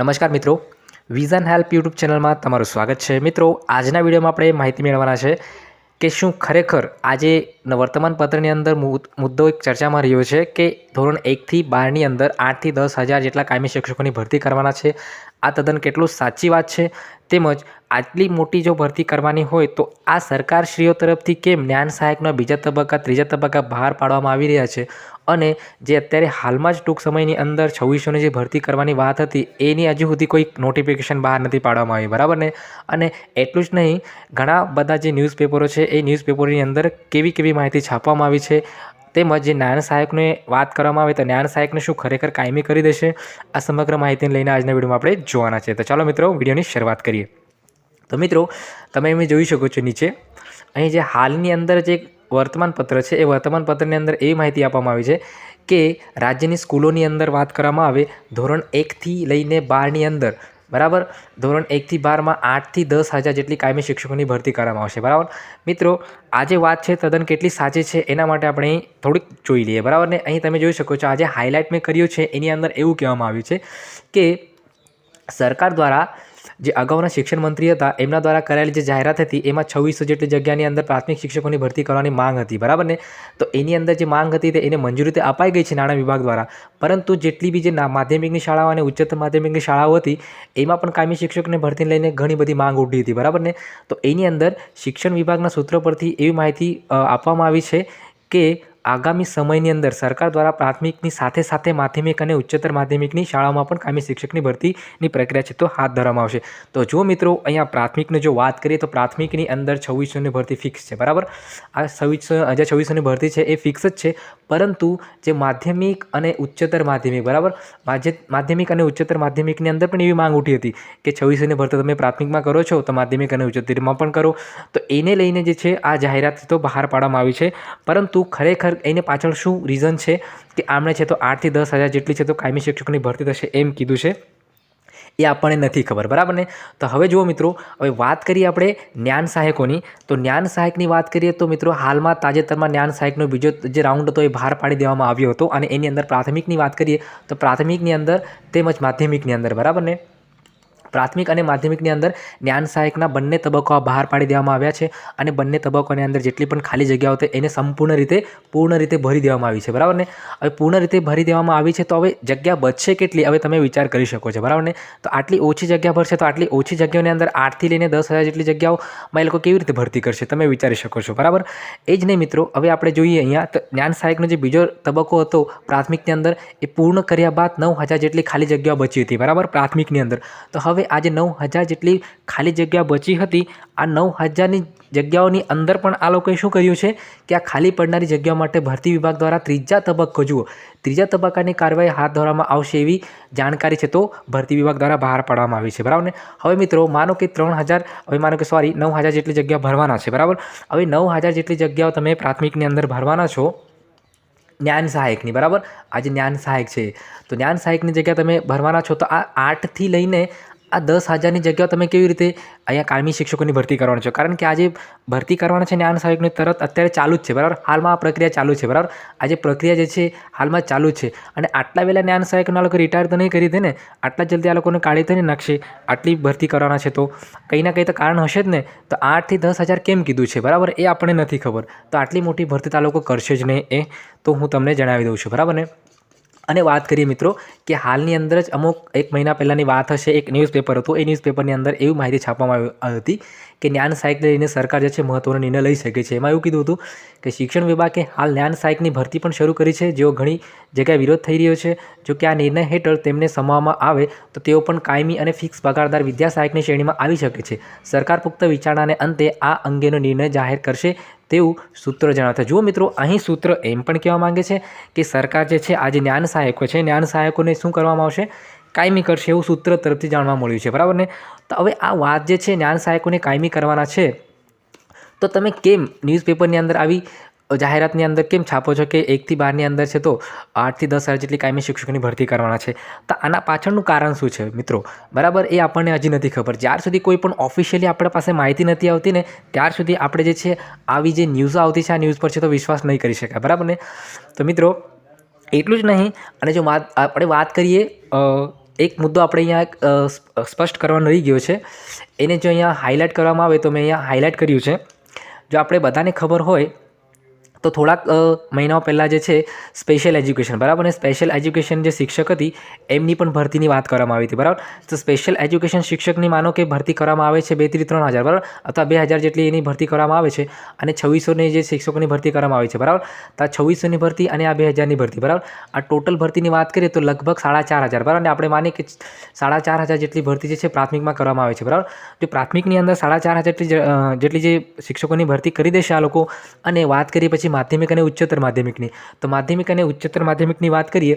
નમસ્કાર મિત્રો. Vision help YouTube ચેનલમાં તમારું સ્વાગત છે. મિત્રો, આજના વિડીયોમાં આપણે માહિતી મેળવવાના છે કે શું ખરેખર આજે વર્તમાન વર્તમાનપત્રની અંદર મુદ્દો એક ચર્ચામાં રહ્યો છે કે ધોરણ એકથી બારની અંદર આઠથી દસ હજાર જેટલા કાયમી શિક્ષકોની ભરતી કરવાના છે. આ તદ્દન કેટલું સાચી વાત છે? તેમજ આટલી મોટી જો ભરતી કરવાની હોય તો આ સરકારશ્રીઓ તરફથી કેમ જ્ઞાન સહાયકના બીજા તબક્કા, ત્રીજા તબક્કા બહાર પાડવામાં આવી રહ્યા છે? અને જે અત્યારે હાલમાં જ ટૂંક સમયની અંદર છવ્વીસોની જે ભરતી કરવાની વાત હતી, એની હજુ સુધી કોઈ નોટિફિકેશન બહાર નથી પાડવામાં આવી, બરાબર ને? અને એટલું જ નહીં, ઘણા બધા જે ન્યૂઝપેપરો છે, એ ન્યૂઝપેપરની અંદર કેવી કેવી માહિતી છાપવામાં આવી છે, તેમજ જે નાયણ સહાયકને વાત કરવામાં આવે તો નાયણ સહાયકને શું ખરેખર કાયમી કરી દેશે, આ સમગ્ર માહિતીને લઈને આજના વિડીયોમાં આપણે જોવાના છે. તો ચાલો મિત્રો, વિડીયોની શરૂઆત કરીએ. તો મિત્રો, તમે એમ જોઈ શકો છો નીચે, અહીં જે હાલની અંદર જે વર્તમાનપત્ર છે, એ વર્તમાનપત્રની અંદર એવી માહિતી આપવામાં આવી છે કે રાજ્યની સ્કૂલોની અંદર વાત કરવામાં આવે ધોરણ એકથી લઈને બારની અંદર, બરાબર? ધોરણ એકથી બારમાં આઠથી દસ હજાર જેટલી કાયમી શિક્ષકોની ભરતી કરવામાં આવશે, બરાબર? મિત્રો, આ જે વાત છે તદ્દન કેટલી સાચી છે એના માટે આપણે થોડીક જોઈ લઈએ, બરાબર ને? અહીં તમે જોઈ શકો છો આજે હાઇલાઇટ મેં કર્યું છે એની અંદર એવું કહેવામાં આવ્યું છે કે સરકાર દ્વારા જે અગાઉના શિક્ષણ મંત્રી હતા, એમના દ્વારા કરાયેલી જે જાહેરાત હતી, એમાં છવ્વીસો જેટલી જગ્યાની અંદર પ્રાથમિક શિક્ષકોની ભરતી કરવાની માંગ હતી, બરાબર ને? તો એની અંદર જે માંગ હતી તે એને મંજૂરી તે અપાઈ ગઈ છે નાણાં વિભાગ દ્વારા. પરંતુ જેટલી બી જે માધ્યમિકની શાળાઓ અને ઉચ્ચતર માધ્યમિકની શાળાઓ હતી, એમાં પણ કાયમી શિક્ષકને ભરતી લઈને ઘણી બધી માંગ ઉઠી હતી, બરાબર ને? તો એની અંદર શિક્ષણ વિભાગના સૂત્રો પરથી એવી માહિતી આપવામાં આવી છે કે આગામી સમયની અંદર સરકાર દ્વારા પ્રાથમિકની સાથે સાથે માધ્યમિક અને ઉચ્ચતર માધ્યમિકની શાળાઓમાં પણ કામી શિક્ષકની ભરતીની પ્રક્રિયા છે તો હાથ ધરવામાં આવશે. તો જો મિત્રો, અહીંયા પ્રાથમિકની જો વાત કરીએ તો પ્રાથમિકની અંદર છવ્વીસોની ભરતી ફિક્સ છે, બરાબર? આ છવ્વીસો જે છવ્વીસોની ભરતી છે એ ફિક્સ જ છે, પરંતુ જે માધ્યમિક અને ઉચ્ચતર માધ્યમિક, બરાબર? માધ્ય, માધ્યમિક અને ઉચ્ચતર માધ્યમિકની અંદર પણ એવી માંગ ઉઠી હતી કે છવ્વીસોની ભરતી તમે પ્રાથમિકમાં કરો છો, તો માધ્યમિક અને ઉચ્ચતરમાં પણ કરો. તો એને લઈને જે છે આ જાહેરાત તો બહાર પાડવામાં આવી છે, પરંતુ ખરેખર એને પાછળ શું રીઝન છે? કે આમણે છે તો આઠથી દસ હજાર જેટલી છે તો કાયમી શિક્ષકોની ભરતી થશે એમ કીધું છે. એ આપણને નથી ખબર, બરાબર ને? તો હવે જુઓ મિત્રો, હવે વાત કરીએ આપણે જ્ઞાન સહાયકોની. તો જ્ઞાન સહાયકની વાત કરીએ તો મિત્રો, હાલમાં તાજેતરમાં જ્ઞાન સહાયકનો બીજો જે રાઉન્ડ હતો એ બહાર પાડી દેવામાં આવ્યો હતો અને એની અંદર પ્રાથમિકની વાત કરીએ તો પ્રાથમિકની અંદર તેમજ માધ્યમિકની અંદર, બરાબર ને? પ્રાથમિક અને માધ્યમિકની અંદર જ્ઞાન સહાયકના બંને તબક્કા બહાર પાડી દેવામાં આવ્યા છે અને બંને તબક્કાની અંદર જેટલી પણ ખાલી જગ્યાઓ હતી એને સંપૂર્ણ રીતે, પૂર્ણ રીતે ભરી દેવામાં આવી છે. બરાબર ને? હવે પૂર્ણ રીતે ભરી દેવામાં આવી છે તો હવે જગ્યા બચશે કેટલી? હવે તમે વિચાર કરી શકો છો. બરાબર ને? તો આટલી ઓછી જગ્યા ભરશે તો આટલી ઓછી જગ્યાઓની અંદર આઠથી લઈને દસ હજાર જેટલી જગ્યાઓમાં એ લોકો કેવી રીતે ભરતી કરશે? તમે વિચારી શકો છો. બરાબર? એ જ નહીં મિત્રો, હવે આપણે જોઈએ અહીંયા તો જ્ઞાન સહાયકનો જે બીજો તબક્કો હતો પ્રાથમિકની અંદર, એ પૂર્ણ કર્યા બાદ નવ હજાર જેટલી ખાલી જગ્યાઓ બચી હતી. બરાબર? પ્રાથમિકની અંદર. તો હવે આ આજે નવ હજાર જેટલી ખાલી જગ્યા બચી હતી. આ નવ હજારની જગ્યાઓની અંદર પણ આ લોકોએ શું કર્યું છે કે આ ખાલી પડનારી જગ્યાઓ માટે ભરતી વિભાગ દ્વારા ત્રીજા તબક્કો જુઓ. ત્રીજા તબક્કાની કાર્યવાહી હાથ ધરવામાં આવશે એવી જાણકારી છે તો ભરતી વિભાગ દ્વારા બહાર પાડવામાં આવી છે. બરાબર ને? હવે મિત્રો, માનો કે ત્રણ હજાર, હવે માનો કે સોરી નવ હજાર જેટલી જગ્યા ભરવાના છે. બરાબર? હવે નવ હજાર જેટલી જગ્યાઓ તમે પ્રાથમિકની અંદર ભરવાના છો જ્ઞાન સહાયકની. બરાબર? આજે જ્ઞાન સહાયક છે. તો જ્ઞાન સહાયકની જગ્યા તમે ભરવાના છો તો આ આઠથી લઈને આ દસ હજારની જગ્યાઓ તમે કેવી રીતે અહીંયા કાયમી શિક્ષકોની ભરતી કરવાના છો? કારણ કે આજે ભરતી કરવાના છે જ્ઞાન સહાયકની તરત અત્યારે ચાલુ જ છે, બરાબર? હાલમાં આ પ્રક્રિયા ચાલુ છે, બરાબર? આ જે પ્રક્રિયા જે છે હાલમાં ચાલુ છે. અને આટલા વહેલા જ્ઞાન સહાયકના લોકો રિટાયર તો નહીં કરી દે ને, આટલા જલ્દી આ લોકોને કાઢી તો નહીં નાખશે આટલી ભરતી કરવાના છે તો કંઈ ના કંઈ તો કારણ હશે જ ને. તો આઠથી દસ હજાર કેમ કીધું છે, બરાબર? એ આપણને નથી ખબર. તો આટલી મોટી ભરતી તો આ લોકો કરશે જ નહીં, એ તો હું તમને જણાવી દઉં છું, બરાબર ને? અને વાત કરીએ મિત્રો કે હાલની અંદર જ અમુક એક મહિના પહેલાંની વાત હશે, એક ન્યૂઝપેપર હતું. એ ન્યૂઝપેપરની અંદર એવી માહિતી છાપવામાં આવી હતી કે જ્ઞાન સહાયકને લઈને સરકાર જે છે મહત્ત્વનો નિર્ણય લઈ શકે છે. એમાં એવું કીધું હતું કે શિક્ષણ વિભાગે હાલ જ્ઞાન સહાયકની ભરતી પણ શરૂ કરી છે. જેઓ ઘણી જગ્યાએ વિરોધ થઈ રહ્યો છે, જો કે આ નિર્ણય હેઠળ તેમને સમાવવામાં આવે તો તેઓ પણ કાયમી અને ફિક્સ પગારદાર વિદ્યા સહાયકની શ્રેણીમાં આવી શકે છે. સરકાર પુખ્ત વિચારણાને અંતે આ અંગેનો નિર્ણય જાહેર કરશે. તેવું સૂત્ર જણાવતા જુઓ મિત્રો, અહીં સૂત્ર એમ પણ કહેવા માંગે છે કે સરકાર જે છે, આજે જ્ઞાન સહાયકો છે જ્ઞાન સહાયકોને શું કરવામાં આવશે? કાયમી કરશે એવું સૂત્ર તરફથી જાણવા મળ્યું છે. બરાબર ને? તો હવે આ વાત જે છે જ્ઞાન સહાયકોને કાયમી કરવાના છે, તો તમે કેમ ન્યૂઝપેપરની અંદર આવી જાહેરાતની અંદર કેમ છાપો છો કે એકથી બારની અંદર છે તો આઠથી દસ હજાર જેટલી કાયમી શિક્ષકોની ભરતી કરવાના છે? તો આના પાછળનું કારણ શું છે મિત્રો? બરાબર, એ આપણને હજી નથી ખબર. જ્યાર સુધી કોઈ પણ ઓફિશિયલી આપણા પાસે માહિતી નથી આવતી ને, ત્યાર સુધી આપણે જે છે, આવી જે ન્યૂઝ આવતી છે, આ ન્યૂઝ પર છે તો વિશ્વાસ નહીં કરી શકાય. બરાબર ને? તો મિત્રો, એટલું જ નહીં. અને જો વાત, આપણે વાત કરીએ એક મુદ્દો આપણે અહીંયા સ્પષ્ટ કરવાનો રહી ગયો છે. એને જો અહીંયા હાઇલાઇટ કરવામાં આવે તો મેં અહીંયા હાઇલાઇટ કર્યું છે. જો આપણે બધાને ખબર હોય તો થોડાક મહિનાઓ પહેલાં જે છે સ્પેશિયલ એજ્યુકેશન બરાબર? ને સ્પેશિયલ એજ્યુકેશન જે શિક્ષક હતી, એમની પણ ભરતીની વાત કરવામાં આવી હતી, બરાબર? તો સ્પેશિયલ એજ્યુકેશન શિક્ષકની માનો કે ભરતી કરવામાં આવે છે બેથી ત્રણ હજાર, બરાબર? અથવા બે હજાર જેટલી એની ભરતી કરવામાં આવે છે, અને છવ્વીસોની જે શિક્ષકોની ભરતી કરવામાં આવી છે, બરાબર? તો આ છવ્વીસોની ભરતી અને આ બે હજારની ભરતી, બરાબર? આ ટોટલ ભરતીની વાત કરીએ તો લગભગ સાડા ચાર હજાર, બરાબર? અને આપણે માની કે સાડા ચાર હજાર જેટલી ભરતી જે છે, પ્રાથમિકમાં કરવામાં આવે છે, બરાબર? જો પ્રાથમિકની અંદર સાડા ચાર હજાર જેટલી જેટલી જે શિક્ષકોની ભરતી કરી દેશે આ લોકો, અને વાત કરીએ પછી માધ્યમિક અને ઉચ્ચતર માધ્યમિકની. તો માધ્યમિક અને ઉચ્ચતર માધ્યમિકની વાત કરીએ,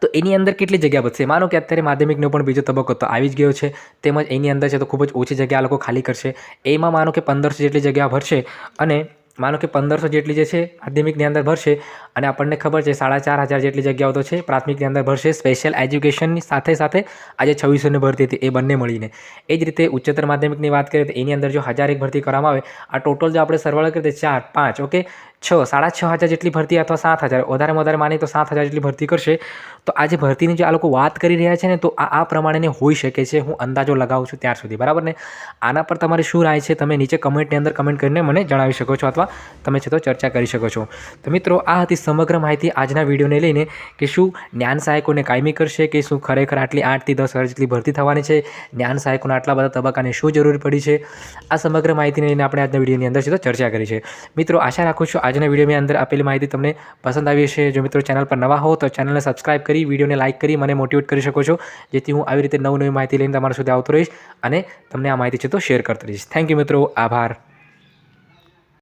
તો એની અંદર કેટલી જગ્યા બચશે માનો કે અત્યારે માધ્યમિકનો પણ બીજો તબક્કો તો આવી જ ગયો છે. તેમજ એની અંદર છે તો ખૂબ જ ઓછી જગ્યા આ લોકો ખાલી કરશે. એમાં માનો કે પંદરસો જેટલી જગ્યા ભરશે અને માનો કે પંદરસો જેટલી જે છે, માધ્યમિકની અંદર ભરશે અને આપણને ખબર છે, સાડા ચાર હજાર જેટલી જગ્યાઓ તો છે, પ્રાથમિકની અંદર ભરશે સ્પેશિયલ એજ્યુકેશનની સાથે સાથે આજે છવ્વીસોની ભરતી હતી એ બંને મળીને. એ જ રીતે ઉચ્ચતર માધ્યમિકની વાત કરીએ તો એની અંદર જો હજાર એક ભરતી કરવામાં આવે, આ ટોટલ જો આપણે સરવાળો કરીએ તો ચાર, પાંચ ઓકે છ, સાડા છ હજાર જેટલી ભરતી અથવા સાત હજાર, વધારેમાં વધારે માની તો સાત હજાર જેટલી ભરતી કરશે. તો આ જે ભરતીની જે આ લોકો વાત કરી રહ્યા છે ને, તો આ આ પ્રમાણેની હોઈ શકે છે, હું અંદાજો લગાવું છું ત્યાર સુધી. બરાબર ને? આના પર તમારી શું રાય છે, તમે નીચે કમેન્ટની અંદર કમેન્ટ કરીને મને જણાવી શકો છો અથવા તમે છે તો ચર્ચા કરી શકો છો. તો મિત્રો, આ હતી સમગ્ર માહિતી આજના વિડીયોને લઈને કે શું જ્ઞાન સહાયકોને કાયમી કરશે કે શું ખરેખર આટલી આઠથી દસ હજાર જેટલી ભરતી થવાની છે, જ્ઞાન સહાયકોના આટલા બધા તબક્કાને શું જરૂર પડી છે, આ સમગ્ર માહિતીને લઈને આપણે આજના વિડીયોની અંદર તો ચર્ચા કરી છે. મિત્રો, આશા રાખું છું આજના વિડીયોની અંદર આપેલી માહિતી તમને પસંદ આવી હશે. જો મિત્રો ચેનલ પર નવા હો તો ચેનલને સબસ્ક્રાઇબ કરી, વિડીયોને લાઇક કરી મને મોટિવેટ કરી શકો છો. જેથી હું આવી રીતે નવું નવી માહિતી લઈને તમારા સુધી આવતો રહીશ અને તમને આ માહિતી છે તો શેર કરતો રહીશ. થેન્ક યુ મિત્રો. આભાર.